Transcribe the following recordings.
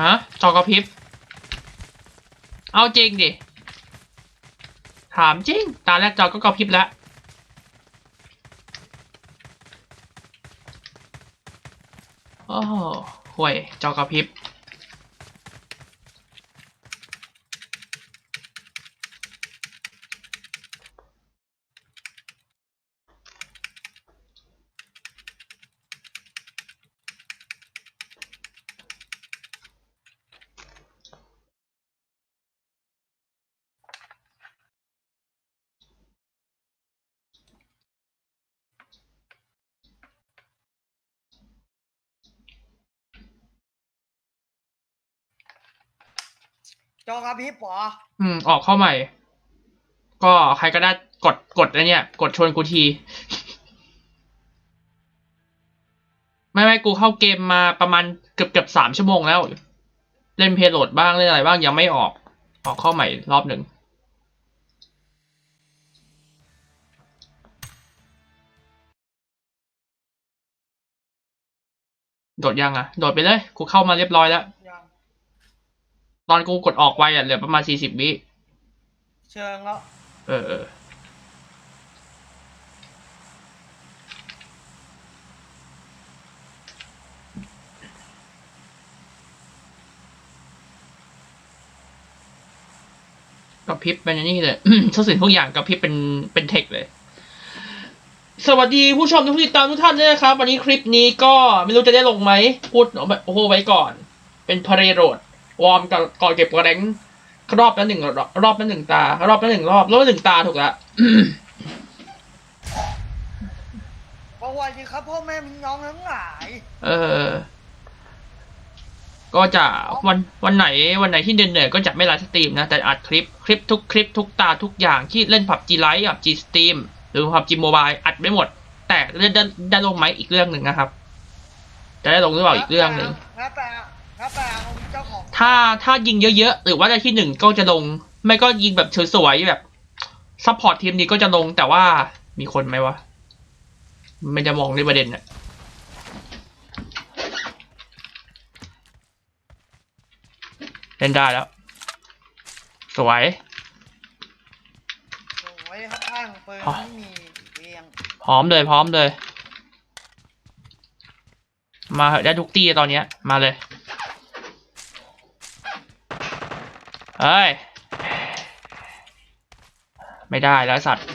ฮะจอกระพริบ เอาจริงดิ ถามจริง ตาแรกจอก็กระพริบแล้ว โอ้โหห่วยจอกระพริบ จอกระพริบเหรออืม ออกเข้าใหม่ ก็ใครก็ได้กดกดไอ้เนี่ย กดชวนกูที ไม่ไม่กูเข้าเกมมาประมาณเกือบเกือบสามชั่วโมงแล้ว เล่นเพลโหลดบ้างเล่นอะไรบ้างยังไม่ออก ออกเข้าใหม่รอบหนึ่งโดดยังอะโดดไปเลย กูเข้ามาเรียบร้อยแล้ว ตอนกูกดออกไวอะเหลือประมาณสี่สิบวิ เชิงแล้ว เออเออกระพริบเป็นอันนี้เลยทุกสิ่งทุกอย่างกระพริบเป็นเป็นเทคเลย สวัสดีผู้ชมทุกที่ตามทุกท่านด้วยนะครับ วันนี้คลิปนี้ก็ไม่รู้จะได้ลงไหม พูดโอ้โหไว้ก่อน เป็นพาเรโรด วอร์มกับก่อนเก็บกระแรงรอบละหนึ่งรอบรอบละหนึ่งตา รอบละหนึ่งรอบรอบละหนึ่งตาถูกแล้วประวัติครับพ่อแม่พี่น้องทั้งหลาย เออ ก็จะวันวันไหนวันไหนที่เหนื่อยๆก็จะไม่ไลฟ์สตรีมนะ แต่อัดคลิปคลิปทุกคลิปทุกตาทุกอย่างที่เล่นผับจีไลฟ์กับจีสตรีมหรือผับจีโมบายอัดไม่หมด แต่เล่นได้ได้ลงไหมอีกเรื่องหนึ่งนะครับ จะได้ลงหรือเปล่าอีกเรื่องหนึ่งแล้วแต่แล้วแต่เจ้าของ ถ้าถ้ายิงเยอะๆ หรือว่าได้ที่หนึ่งก็จะลง ไม่ก็ยิงแบบสวยๆแบบซัพพอร์ตทีมนี้ก็จะลงแต่ว่ามีคนไหมวะไม่จะมองในประเด็นอะเล่นได้แล้ว สวยโอ้ยครับข้างปืนอ๋อไม่มีเรียงพร้อมเลยพร้อมเลย มาเหอะได้ทุกตีตอนเนี้ย มาเลย เฮ้ย ไม่ได้แล้วสัตว์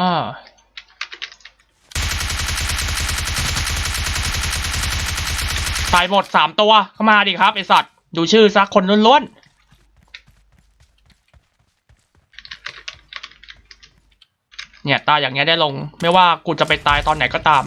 ห้าตายหมดสามตัวเข้ามาดิครับไอสัตว์ ดูชื่อซักคนล้วนๆเนี่ยตายอย่างเงี้ยได้ลง ไม่ว่ากูจะไปตายตอนไหนก็ตาม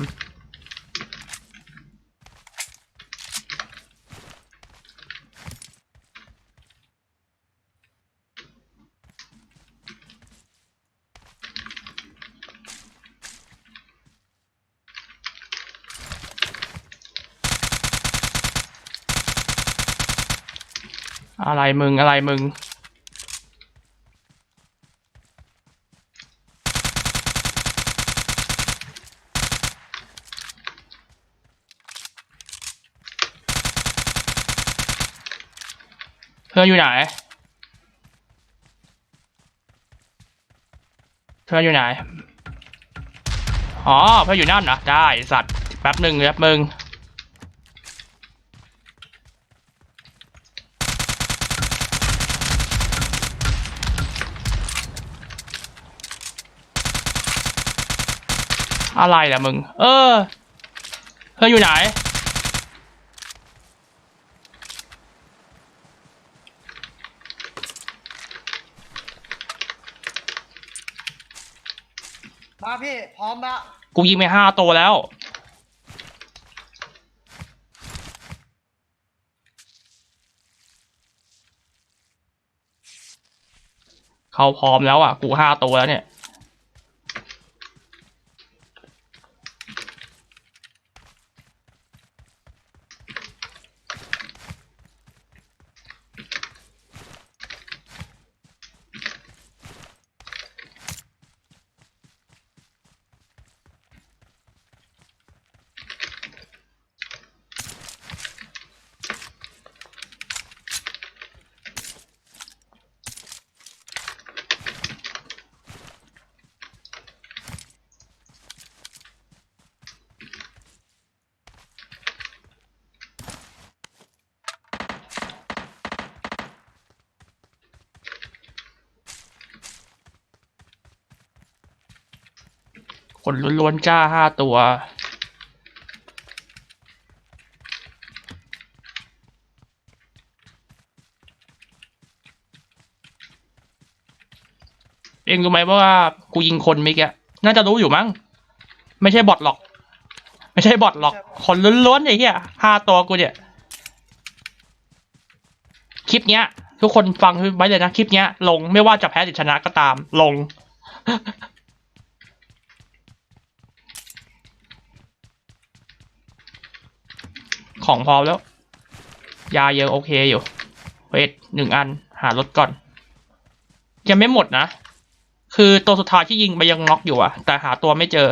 อะไรมึงอะไรมึงเพื่อนอยู่ไหนเพื่อนอยู่ไหน อ๋อเพื่อนอยู่นั่นนะได้สัตว์ แป๊บหนึ่งแป๊บมึง อะไรล่ะมึง เออเพื่อนอยู่ไหน มาพี่พพร้อมละกูยิงไปห้าตัวแล้ว เขาพร้อมแล้วอะ กูห้าตัวแล้วเนี่ย คนล้วนๆจ้าห้าตัว เองรู้ไหมว่ากูยิงคนเมื่อกี้น่าจะรู้อยู่มั้ง ไม่ใช่บอทหรอก ไม่ใช่บอทหรอก คนล้วนๆไอ้เหี้ยห้าตัวกูเนี่ย คลิปเนี้ย ทุกคนฟังไว้เลยนะ คลิปเนี้ย ลงไม่ว่าจะแพ้หรือชนะก็ตาม ลง ของพร้อมแล้ว ยาเยอะโอเคอยู่เวทหนึ่งอันหารถก่อน ยังไม่หมดนะ คือตัวสุดท้ายที่ยิงไปยังน็อกอยู่อะแต่หาตัวไม่เจอ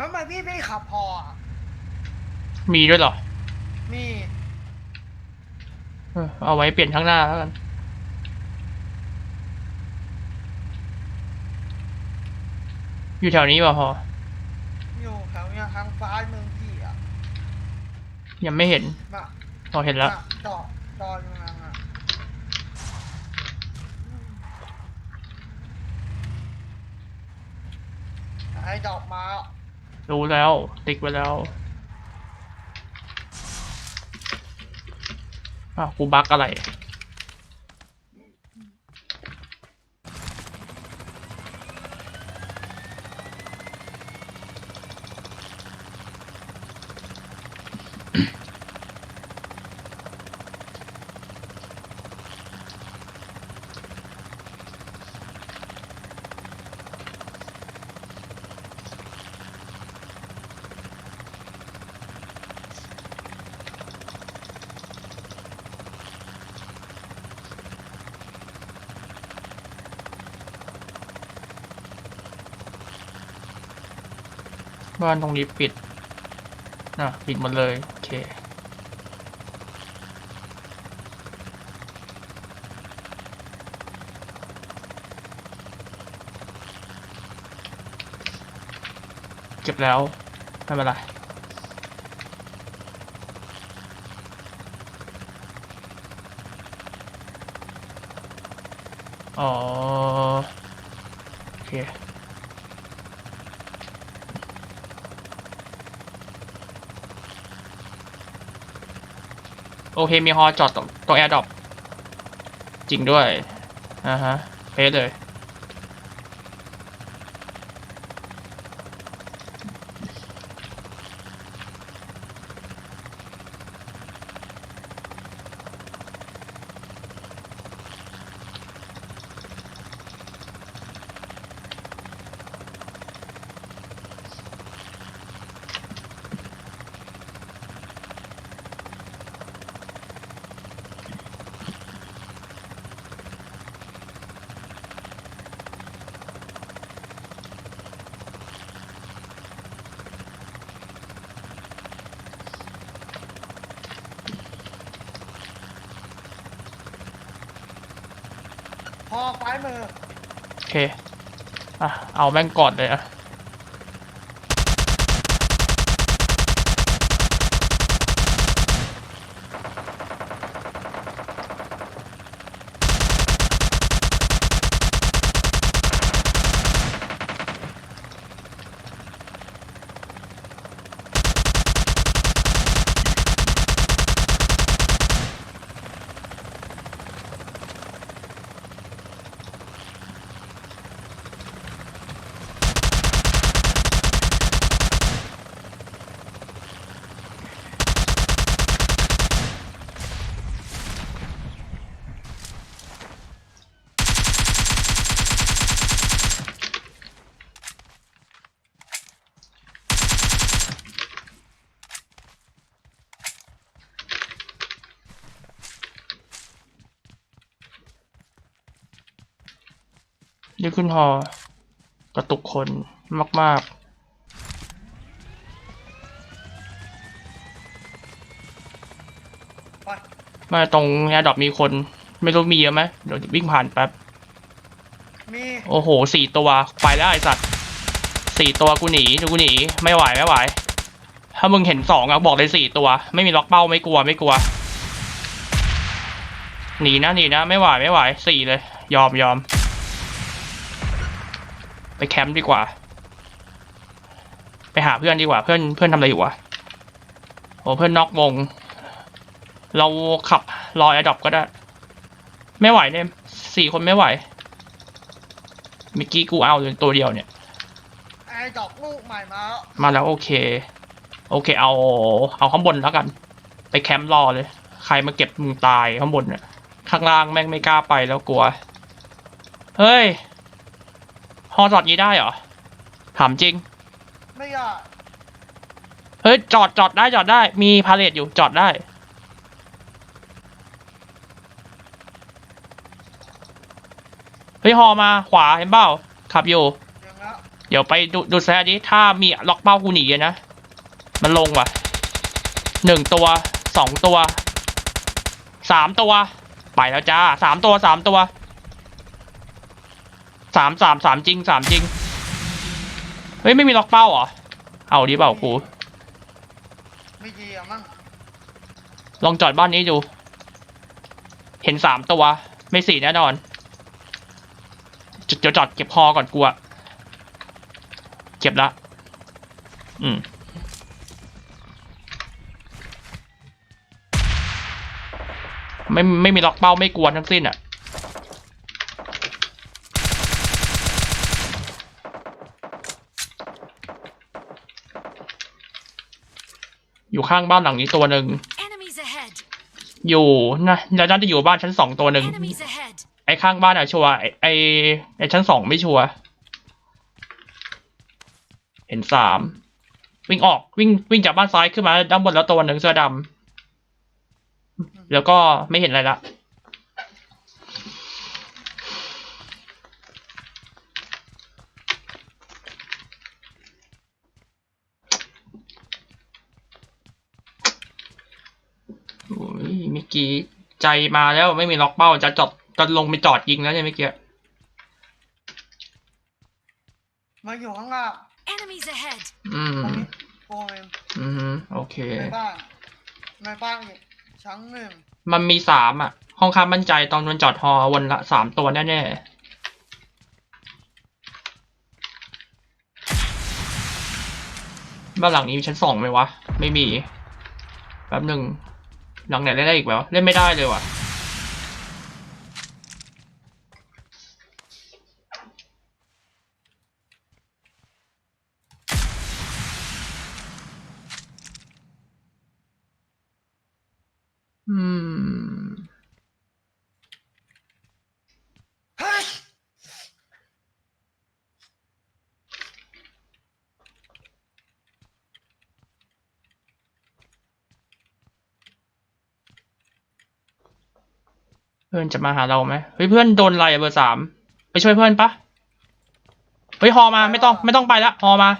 แล้วทำไมพี่ไม่ขับพออะมีด้วยเหรอมีเออเอาไว้เปลี่ยนข้างหน้าแล้วกัน อยู่แถวนี้ป่ะพอ อยู่แถวเนี้ยทางซ้ายมือพี่อะยังไม่เห็น มาพอเห็นแล้ว มาจอดจอดอยู่นั่นอะไอ้ดอกมา รู้แล้ว ติ๊กไว้แล้วอ้าวกูบักอะไร บ้านตรงนี้ปิดนะปิดหมดเลย โอเค เก็บแล้ว ไม่เป็นไรอ๋อ โอเค อเคมีฮอจอดตรงตรงแอร์ดรอปจริงด้วยอ่าฮะเพสเลย พอซ้ายมือ โอเค อะ เอาแม่งก่อนเลยอะ นี่ขึ้นฮอกระตุกคนมากไปๆมาตรงแอร์ดรอปมีคน ไม่รู้มีเยอะไหมเดี๋ยววิ่งผ่านแป๊บมีโอ้โหสี่ตัวไปแล้วไอสัตว์สี่ตัวกูหนีกูหนีไม่ไหวไม่ไหว ถ้ามึงเห็นสองอะบอกเลยสี่ตัว ไม่มีล็อกเป้าไม่กลัวไม่กลัว หนีนะหนีนะไม่ไหวไม่ไหวสี่เลย ยอมยอม ไปแคมป์ดีกว่า ไปหาเพื่อนดีกว่า เพื่อนเพื่อนทำอะไรอยู่วะโอ้เพื่อนนอกวง เราขับรอแอร์ดรอปก็ได้ ไม่ไหวเนี่ยสี่คนไม่ไหวเมื่อกี้กูเอาอยู่ตัวเดียวเนี่ยไอ้ดอกลูกใหม่มาแล้วมาแล้วโอเค โอเคเอา เอาข้างบนแล้วกัน ไปแคมป์รอเลย ใครมาเก็บมึงตายข้างบนเนี่ยข้างล่างแม่งไม่กล้าไปแล้วกลัว เฮ้ย ฮอจอดนี้ได้เหรอ ถามจริง ไม่อยากเฮ้ยจอดจอดได้จอดได้ มีพาเลทอยู่จอดได้ เฮ้ยฮอมาขวาเห็นเปล่าขับอยู่อย่างแล้วเดี๋ยวไปดูดูแซะดิถ้ามีล็อกเป้ากูหนีอะนะ มันลงว่ะหนึ่งตัวสองตัวสามตัว ไปแล้วจ้าสามตัวสามตัว สามสามสามจริงสามจริง เฮ้ย ไม่มีล็อกเป้าเหรอ เอาดีเปล่ากูไม่ดีอะมั้งลองจอดบ้านนี้ดู เห็นสามตัว ไม่สี่แน่นอนจเดี๋ยวจอดเก็บคอก่อนกูอะเก็บละ อืมไม่ไม่มีล็อกเป้าไม่กวนทั้งสิ้นอะ อยู่ข้างบ้านหลังนี้ตัวหนึ่ง Enemies ahead! อยู่นะแล้วน่าจะอยู่บ้านชั้นสองตัวหนึ่ง Enemies ahead! ไอ้ข้างบ้านอะชัวร์ไอ้ไอ้ไอ้ชั้นสองไม่ชัวร์เห็นสามวิ่งออกวิ่งวิ่งจากบ้านซ้ายขึ้นมาด้านบนแล้วตัวหนึ่งเสื้อดำแล้วก็ไม่เห็นอะไรละ มื่อกี้ใจมาแล้วไม่มีล็อกเป้าจะจอดจะลงไปจอดยิงแล้วเนี่ยเมื่อกี้มาอยู่ข้างล่าง Enemies ahead! อืม ตรงนี้โอ้ยอืมโอเค ในบ้านในบ้านอีกชั้นหนึ่งมันมีสามอะ ห้องค้ามั่นใจตอนมันจอดฮอวนละสามตัวแน่ๆบ้านหลังนี้มีชั้นสองไหมวะ ไม่มี แป๊บหนึ่ง หลังไหนเล่นได้อีกวะเล่นไม่ได้เลยว่ะ พื่อนจะมาหาเราไหมเฮ้ยเพื่อนโดนอะไรอะเบอร์สามไปช่วยเพื่อนปะเฮ้ยฮอมาไม่ต้องไม่ต้องไปละฮอมา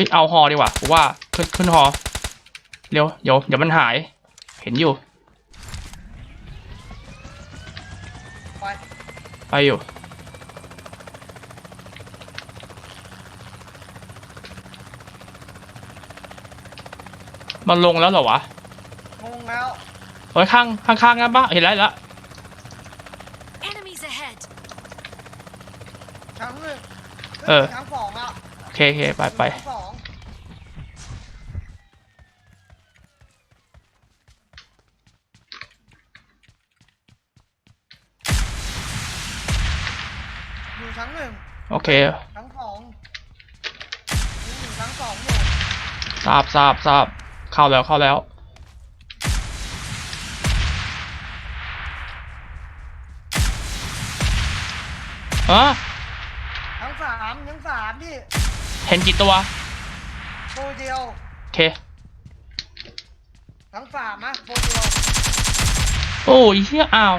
ฮ้ยเอาฮอดีกว่าผมว่าขึ้นขึ้นฮอเร็วเดี๋ยวเดี๋ยวมันหาย เห็นอยู่ ไปไปอยู่มันลงแล้วเหรอวะงงแล้วเฮ้ยข้างข้างข้างงั้นปะเห็นแล้วเห็นแล้ว Enemies ahead! ชั้นหนึ่งเออชั้นสองอะ โอเคโอเคไปไปชั้นสองอยู่ชั้นหนึ่งโอเคชั้นสองอยู่ชั้นสองอยู่ทราบทราบทราบเข้าแล้วเข้าแล้ว ฮะชั้นสามชั้นสามพี่ เห็นกี่ตัวตัวเดียว โอเคชั้นสามนะตัวเดียวโอ้ยเชี่ยอ้าว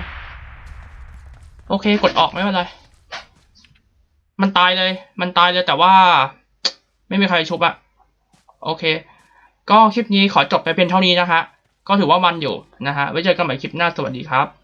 โอเค กดออกไม่เป็นไร มันตายเลย มันตายเลยแต่ว่า ไม่มีใครชุบอะโอเค ก็คลิปนี้ขอจบไปเพียงเท่านี้นะฮะก็ถือว่ามันอยู่นะฮะไว้เจอกันใหม่คลิปหน้าสวัสดีครับ